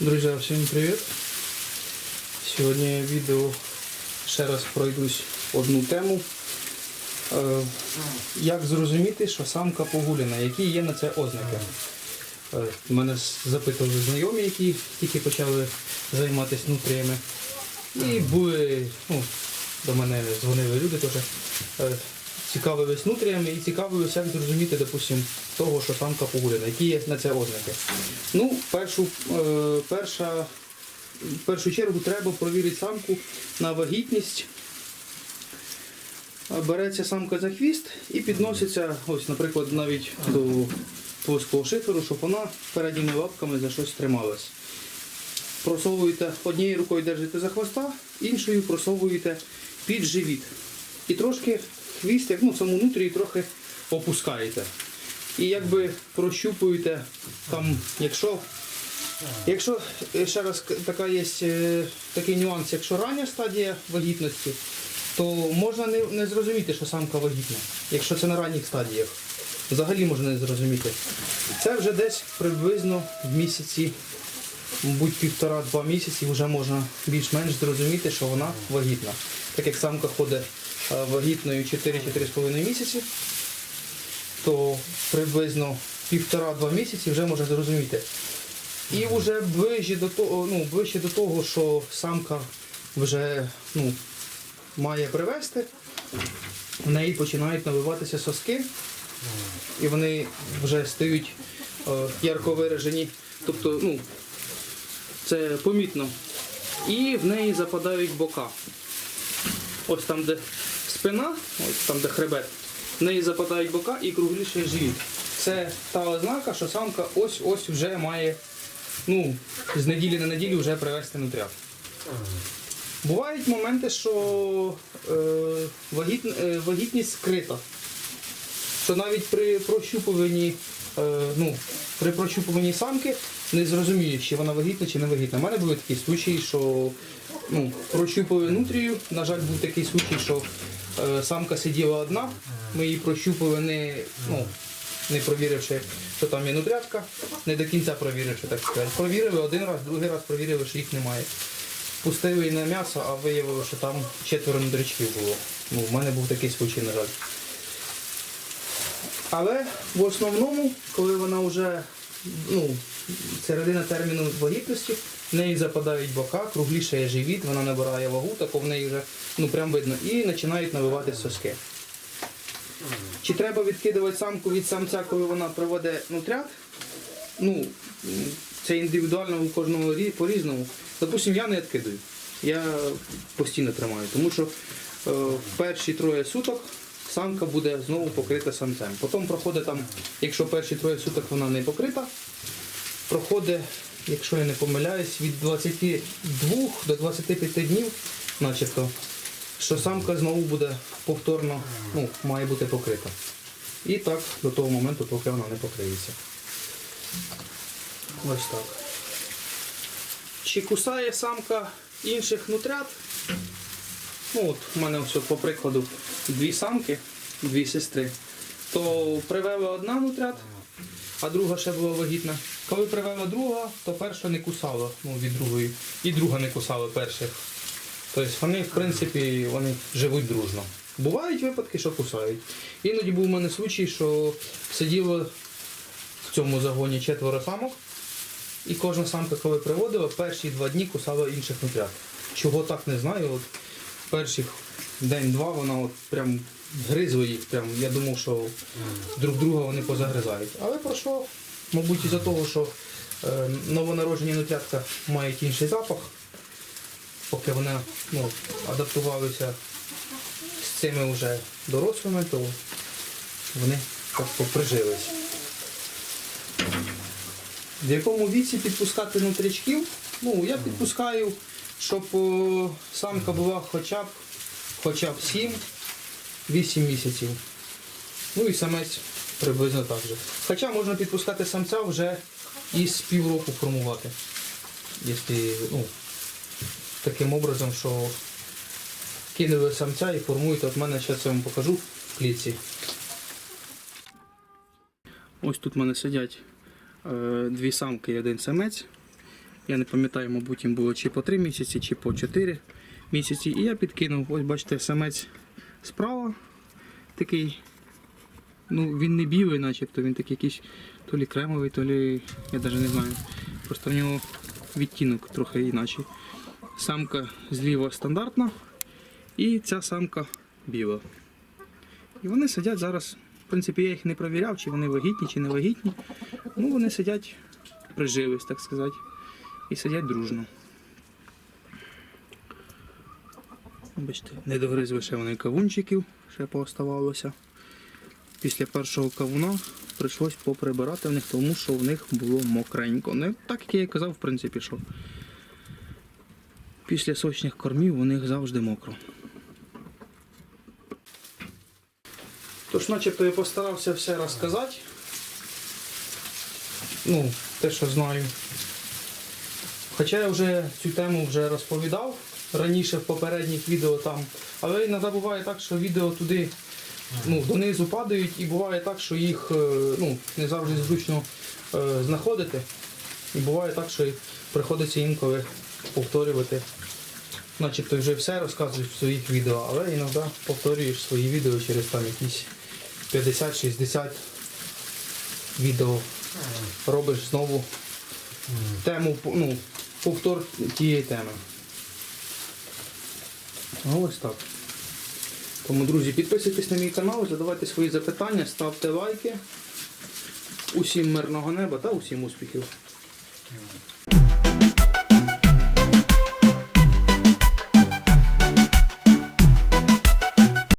Друзі, всім привіт! Сьогодні відео ще раз пройдусь одну тему. Е, Як зрозуміти, що самка погуляна, які є на це ознаки? Е, Мене запитували знайомі, які тільки почали займатися нутріями. І були, ну, до мене дзвонили люди теж. Цікавились нутріями і цікавились, як зрозуміти, допустим, того, що самка погуляна, які є на це ознаки. Ну, першу, е, перша, в першу чергу треба провірити самку на вагітність. Е, Береться самка за хвіст і підноситься, ось, наприклад, навіть до плоского шиферу, щоб вона передніми лапками за щось трималась. Просовуєте однією рукою держите за хвоста, іншою просовуєте під живіт. І трошки хвіст, як ну, саму нутрію трохи опускаєте. І якби прощупуєте там, якщо Якщо е, ще раз така є е, такий нюанс, якщо рання стадія вагітності, то можна не, не зрозуміти, що самка вагітна, якщо це на ранніх стадіях. Взагалі можна не зрозуміти. Це вже десь приблизно в місяці, мабуть, півтора-два місяці вже можна більш-менш зрозуміти, що вона вагітна. Так як самка ходить е, вагітною 4-4,5 місяці, то приблизно півтора-два місяці вже можна зрозуміти. І вже ближче до того, ну, ближче до того, що самка вже ну, має привести, в неї починають набиватися соски, і вони вже стають е, ярко виражені. Тобто, ну, це помітно. І в неї западають бока. Ось там, де спина, ось там, де хребет, в неї западають бока і кругліший живіт. Це та ознака, що самка ось-ось вже має ну, з неділі на неділю вже привезти нутрят. Бувають моменти, що е, вагіт, е, вагітність скрита. Що навіть при прощупуванні, ну, при прощупуванні самки не зрозумієш, чи вона вагітна, чи не вагітна. У мене були такі случаї, що ну, прощупували нутрію. На жаль, був такий случай, що е, самка сиділа одна, ми її прощупували не, ну, не провіривши, що там є нутрятка, не до кінця провіривши, так сказати. Провірили один раз, другий раз провірили, що їх немає. Пустили її на м'ясо, а виявили, що там четверо нутрячків було. Ну, в мене був такий случай, на жаль. Але в основному, коли вона вже ну, середина терміну вагітності, в неї западають бока, круглішає живіт, вона набирає вагу, тако в неї вже ну, прям видно, і починають набивати соски. Чи треба відкидувати самку від самця, коли вона проводить нутрят? Ну, це індивідуально у кожного рі- по-різному. Допустим, я не відкидаю. Я постійно тримаю, тому що е, перші троє суток самка буде знову покрита самцем. Потім проходить там, якщо перші троє суток вона не покрита, проходить, якщо я не помиляюсь, від 22 до 25 днів, начебто, що самка знову буде повторно, ну, має бути покрита. І так до того моменту, поки вона не покриється. Ось так. Чи кусає самка інших нутрят? Ну от у мене ось по прикладу дві самки, дві сестри. То привела одна нутрят, а друга ще була вагітна. Коли привела друга, то перша не кусала ну, від другої, і друга не кусала перших. Тобто вони, в принципі, вони живуть дружно. Бувають випадки, що кусають. Іноді був у мене случай, що сиділо в цьому загоні четверо самок, і кожна самка, коли приводила, перші два дні кусала інших нутрят. Чого так не знаю. От перших день-два вона от прям гризла їх. Прям, я думав, що друг друга вони позагризають. Але пройшло, мабуть, із-за того, що е, новонароджені нутрятка мають інший запах, поки вони ну, адаптувалися з цими вже дорослими, то вони так поприжились. В якому віці підпускати нутрячків? Ну, я підпускаю, щоб самка була хоча б, хоча б 7-8 місяців. Ну і самець приблизно так же. Хоча можна підпускати самця вже із півроку формувати. Якщо, ну, таким образом, що кинули самця і формуєте. От мене зараз я вам покажу в клітці. Ось тут в мене сидять е, дві самки і один самець. Я не пам'ятаю, мабуть, їм було чи по 3 місяці, чи по 4 місяці. І я підкинув, ось бачите, самець справа такий. Ну, він не білий, начебто, він такий якийсь то лі кремовий, то лі. я навіть не знаю. Просто в нього відтінок трохи інакший. Самка зліва стандартна, і ця самка біла. І вони сидять зараз. В принципі, я їх не провіряв, чи вони вагітні, чи не вагітні. Ну, вони сидять, прижились, так сказати. І сидять дружно. Бачите, не догризли ще вони кавунчиків, ще пооставалося. Після першого кавуна прийшлось поприбирати в них, тому що в них було мокренько. Не так, як я і казав, в принципі, що після сочних кормів у них завжди мокро. Тож, начебто, я постарався все розказати. Ну, те, що знаю. Хоча я вже цю тему вже розповідав раніше в попередніх відео там. Але іноді буває так, що відео туди ну, донизу падають, і буває так, що їх е, ну, не завжди зручно е, знаходити. І буває так, що приходиться інколи повторювати. Начебто вже все розказуєш в своїх відео, але іноді повторюєш свої відео через там якісь 50-60 відео. Робиш знову тему, ну, повтор тієї теми. Ось так. Тому, друзі, підписуйтесь на мій канал, задавайте свої запитання, ставте лайки. Усім мирного неба та усім успіхів.